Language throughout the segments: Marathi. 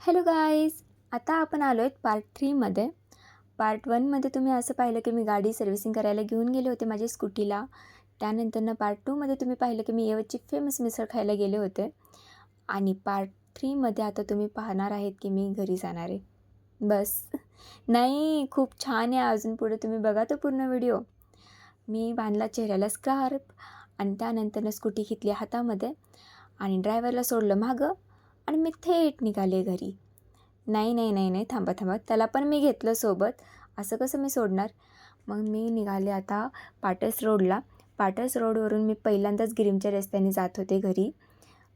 हॅलो गाईज आता आपण आलो आहेत पार्ट थ्रीमध्ये. पार्ट वनमध्ये तुम्ही असं पाहिलं की मी गाडी सर्व्हिसिंग करायला घेऊन गेले होते माझ्या स्कूटीला. त्यानंतरनं पार्ट टूमध्ये तुम्ही पाहिलं की मी येवतची फेमस मिसळ खायला गेले होते. आणि पार्ट थ्रीमध्ये आता तुम्ही पाहणार आहेत की मी घरी जाणार आहे. बस. नाही खूप छान आहे अजून पुढे तुम्ही बघा तो पूर्ण व्हिडिओ. मी बांधला चेहऱ्याला स्कार्प आणि त्यानंतरनं स्कूटी घेतली हातामध्ये आणि ड्रायव्हरला सोडलं मागं. आणि मी थेट निघाले घरी. नाही नाही नाही नाही थांबा थांबा. त्याला पण मी घेतलं सोबत. असं कसं मी सोडणार? मग मी निघाले आता पाटस रोडला. पाटस रोडवरून मी पहिल्यांदाच गिरीमच्या रस्त्याने जात होते घरी.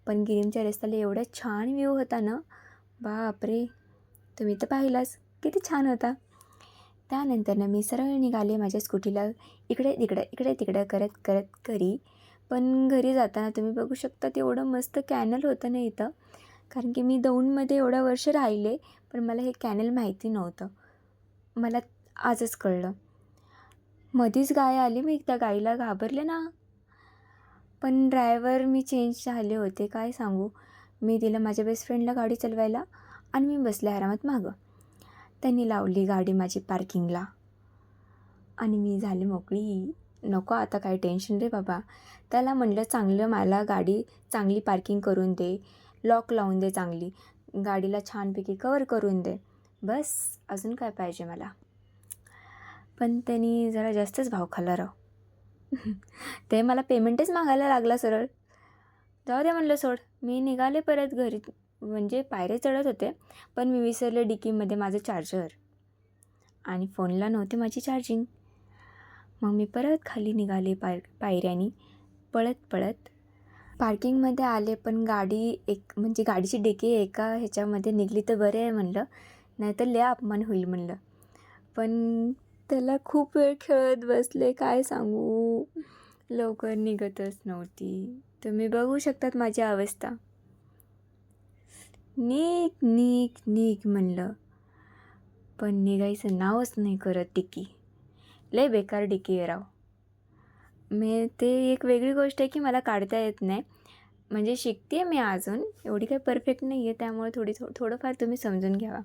पण गिरीमच्या रस्त्याला एवढा छान व्ह्यू होता ना? बापरे! तुम्ही तर पाहिलाच किती छान होता. त्यानंतरनं मी सरळ निघाले माझ्या स्कूटीला इकडे तिकडे इकडे तिकडे करत करत घरी. पण घरी जाताना तुम्ही बघू शकता तेवढं मस्त कॅनल होतं ना इथं. कारण की मी दौंडमध्ये एवढं वर्ष राहिले पण मला हे कॅनल माहिती नव्हतं. मला आजच कळलं. मधीच गाय आली मी त्या गाईला घाबरले ना. पण ड्रायव्हर मी चेंज झाले होते काय सांगू? मी दिलं माझ्या बेस्ट फ्रेंडला गाडी चालवायला आणि मी बसले आरामात मागं. त्यांनी लावली गाडी माझी पार्किंगला आणि मी झाले मोकळी. नको आता काय टेन्शन रे बाबा. त्याला म्हणलं चांगलं मला गाडी चांगली पार्किंग करून दे. लॉक लावून दे चांगली. गाडीला छानपैकी कवर करून दे. बस अजून काय पाहिजे मला? पण त्यांनी जरा जास्तच भाव खाल्ला राव. ते मला पेमेंटच मागायला लागला सरळ. जाऊ दे म्हणलं सोड. मी निघाले परत घरी. म्हणजे पायरे चढत होते पण मी विसरले डिकीमध्ये माझं चार्जर आणि फोनला नव्हते माझी चार्जिंग मग मी परत खाली निघाले पाय पायऱ्यानी. पळत पळत पार्किंगमध्ये आले पण गाडी एक म्हणजे गाडीची डिकी एका ह्याच्यामध्ये निघली तर बरे आहे म्हणलं. नाहीतर लय अपमान होईल म्हणलं. पण त्याला खूप वेळ खेळत बसले काय सांगू? लवकर निघतच नव्हती. तुम्ही बघू शकतात माझी अवस्था. नीक नीक नीक म्हणलं. पण निघायचं नावच नाही करत डिकी. लय बेकार डिकी राव. मी ते एक वेगळी गोष्ट आहे की मला काढता येत नाही. म्हणजे शिकते आहे मी अजून एवढी काही परफेक्ट नाही आहे त्यामुळे थोडी थो थोडंफार तुम्ही समजून घ्यावा.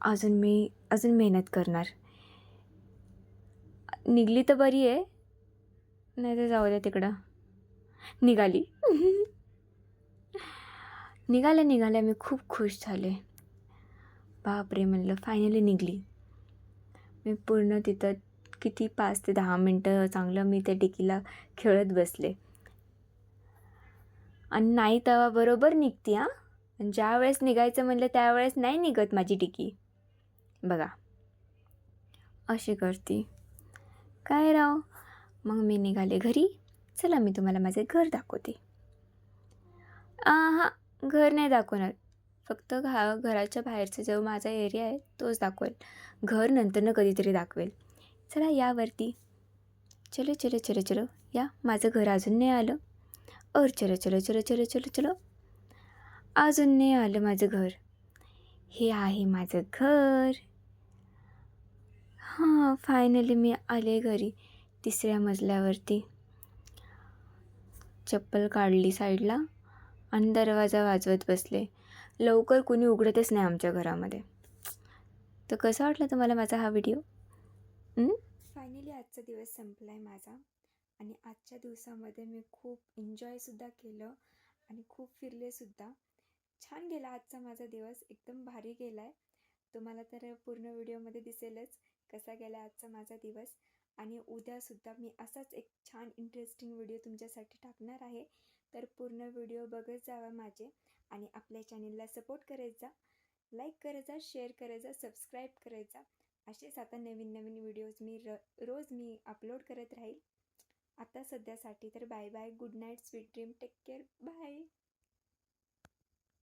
अजून मी अजून मेहनत करणार. निघली तर बरी आहे. नाही तर जाऊ द्या तिकडं. निघाली. निघाल्या निघाल्या मी खूप खुश झाले. बापरे म्हणलं फायनली निघली. मी पूर्ण तिथं किती पाच ते दहा मिनटं चांगलं मी त्या टिकीला खेळत बसले. आणि नाही तेव्हा बरोबर निघते हां. ज्या वेळेस निघायचं म्हणलं त्यावेळेस नाही निघत माझी टिकी. बघा. अशी करते. काय राव? मग मी निघाले घरी. चला मी तुम्हाला माझे घर दाखवते. हां घर नाही दाखवणार. फक्त घा घराच्या बाहेरचा जो माझा एरिया आहे तोच दाखवेल. घर नंतरनं कधीतरी दाखवेल. चला यावरती चलो चलो चलो चलो. या. माझं घर अजून नाही आलं. और चलो चलो चलो चलो चलो चलो. अजून नाही आलं माझं घर. हे आहे माझं घर. हां फायनली मी आले घरी तिसऱ्या मजल्यावरती. चप्पल काढली साईडला आणि दरवाजा वाजवत बसले. लवकर कुणी उघडतच नाही आमच्या घरामध्ये. तर कसं वाटलं तुम्हाला माझा हा व्हिडिओ? फायनली आजचा दिवस संपला आहे माझा. आणि आजच्या दिवसामध्ये मी खूप एन्जॉयसुद्धा केलं आणि खूप फिरलेसुद्धा छान गेला आजचा माझा दिवस. एकदम भारी गेला आहे तुम्हाला तर पूर्ण व्हिडिओमध्ये दिसेलच कसा गेला आजचा माझा दिवस. आणि उद्यासुद्धा मी असाच एक छान इंटरेस्टिंग व्हिडिओ तुमच्यासाठी टाकणार आहे. तर पूर्ण व्हिडिओ बघत जावा माझे आणि आपल्या चॅनेलला सपोर्ट करायचा लाईक करायचा शेअर करायचा सबस्क्राईब करायचा असेच आता नवीन नवीन व्हिडिओज मी र रोज मी अपलोड करत राहील. आता सध्यासाठी तर bye bye good night sweet dream take care bye